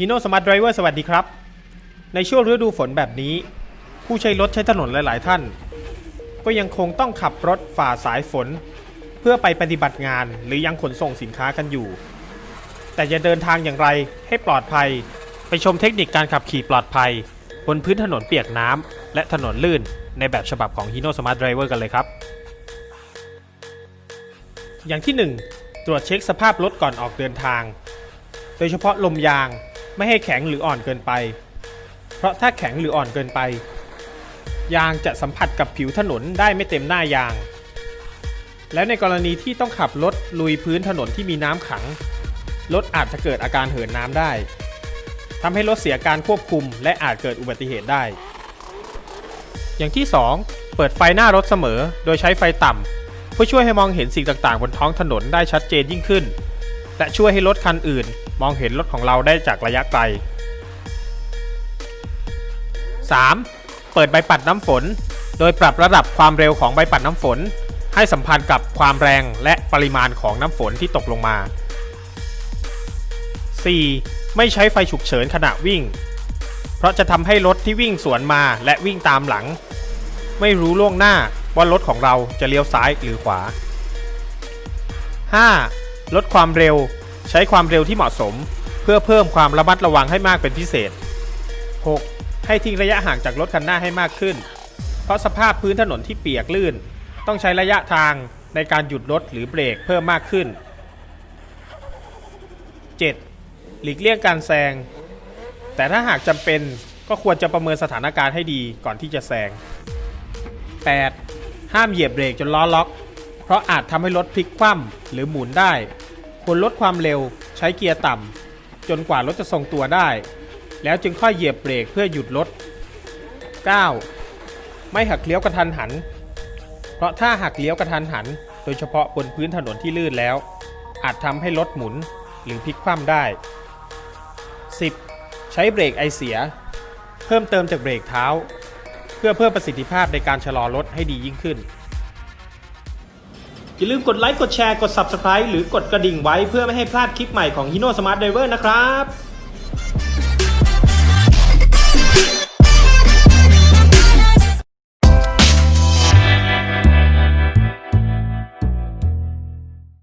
ฮีโน่สมาร์ทไดรเวอร์สวัสดีครับ ในช่วงฤดูฝนแบบนี้ ผู้ใช้รถใช้ถนนหลาย ๆ ท่าน ก็ยังคงต้องขับรถฝ่าสายฝน เพื่อไปปฏิบัติงานหรือยังขนส่งสินค้ากันอยู่ แต่จะเดินทางอย่างไรให้ปลอดภัย ไปชมเทคนิคการขับขี่ปลอดภัย บนพื้นถนนเปียกน้ำและถนนลื่น ในแบบฉบับของ Hino Smart Driver กันเลยครับ อย่างที่ 1 ตรวจเช็คสภาพรถก่อนออกเดินทาง โดยเฉพาะลมยาง ไม่ให้แข็งหรืออ่อนเกินไป เพราะถ้าแข็งหรืออ่อนเกินไป ยางจะสัมผัสกับผิวถนนได้ไม่เต็มหน้ายาง แล้วในกรณีที่ต้องขับรถลุยพื้นถนนที่มีน้ำขัง รถอาจจะเกิดอาการเหินน้ำได้ทำให้รถเสียการควบคุม และอาจเกิดอุบัติเหตุได้ อย่างที่ 2 เปิดไฟหน้ารถเสมอ โดยใช้ไฟต่ำเพื่อช่วยให้มองเห็นสิ่งต่างๆ บนท้องถนนได้ชัดเจนยิ่งขึ้น และช่วยให้รถคันอื่น มองเห็นรถของเราได้จากระยะไกล 3. เปิดใบปัดน้ำฝน โดยปรับระดับความเร็วของใบปัดน้ำฝน ให้สัมพันธ์กับความแรงและปริมาณของน้ำฝนที่ตกลงมา 4. ไม่ใช้ไฟฉุกเฉินขณะวิ่ง เพราะจะทำให้รถที่วิ่งสวนมาและวิ่งตามหลัง ไม่รู้ล่วงหน้าว่ารถของเราจะเลี้ยวซ้ายหรือขวา 5. ลดความเร็ว ใช้ความเร็วที่เหมาะสม เพื่อเพิ่มความระมัดระวังให้มากเป็นพิเศษ 6. ให้ทิ้งระยะห่างจากรถคันหน้าให้มากขึ้น เพราะสภาพพื้นถนนที่เปียกลื่น ต้องใช้ระยะทางในการหยุดรถหรือเบรกเพิ่มมากขึ้น 7. หลีกเลี่ยงการแซง แต่ถ้าหากจำเป็นก็ควรจะประเมินสถานการณ์ให้ดีก่อนที่จะแซง 8. ห้ามเหยียบเบรกจนล้อล็อก เพราะอาจทำให้รถพลิกคว่ำหรือหมุนได้ ควรลดความเร็วใช้เกียร์ต่ำจนกว่ารถจะทรงตัวได้ แล้วจึงค่อยเหยียบเบรกเพื่อหยุดรถ 9. ไม่หักเลี้ยวกระทันหัน เพราะถ้าหักเลี้ยวกระทันหัน โดยเฉพาะบนพื้นถนนที่ลื่นแล้ว อาจทำให้รถหมุนหรือพลิกคว่ำได้ 10. ใช้เบรกไอเสีย เพิ่มเติมจากเบรกเท้า เพื่อเพิ่มประสิทธิภาพในการชะลอรถให้ดียิ่งขึ้น อย่าลืมกดไลค์กดแชร์กด Subscribe หรือกดกระดิ่งไว้เพื่อไม่ให้พลาดคลิปใหม่ของ Hino Smart Driver นะครับ